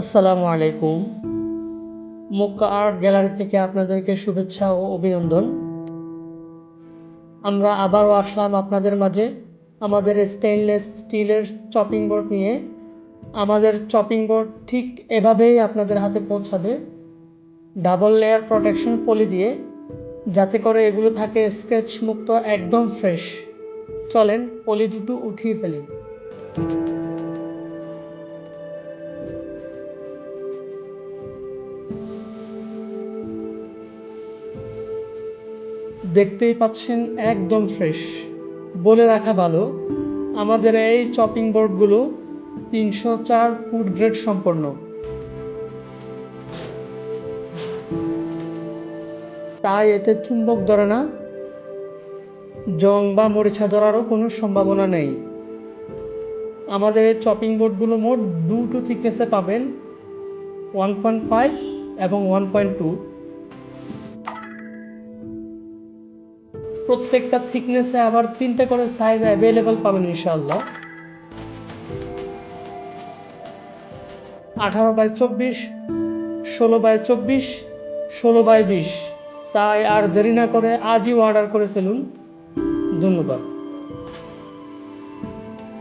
আসসালামু আলাইকুম। Mecca art gallery থেকে আপনাদেরকে শুভেচ্ছা ও অভিনন্দন। আমরা আবারও আসলাম আপনাদের মাঝে আমাদের স্টেইনলেস স্টিলের চপিং বোর্ড নিয়ে। আমাদের চপিং বোর্ড ঠিক এভাবেই আপনাদের হাতে পৌঁছাবে। ডাবল লেয়ার প্রোটেকশন পলি দিয়ে, যাতে করে এগুলো থাকে স্কেচ মুক্ত, একদম ফ্রেশ চলেন পলি দুটো উঠিয়ে ফেলি। দেখতেই পাচ্ছেন একদম ফ্রেশ বলে রাখা ভালো, আমাদের এই চপিং বোর্ডগুলো তিনশো চার ফুট গ্রেড সম্পন্ন। তাই এতে চুম্বক ধরে না, জং বা মরিচা ধরারও কোনো সম্ভাবনা নেই। আমাদের চপিং বোর্ডগুলো মোট দুটো থিকনেসে পাবেন ওয়ান পয়েন্ট ফাইভ এবং ওয়ান পয়েন্ট টু প্রত্যেকটা থিকনেসে আবার তিনটে করে সাইজ অ্যাভেলেবেল পাবেন ইনশাল্লাহ আঠারো বাই চব্বিশ, ষোলো বাই চব্বিশ, ষোলো বাই বিশ। তাই আর দেরি না করে আজই অর্ডার করে ফেলুন। ধন্যবাদ।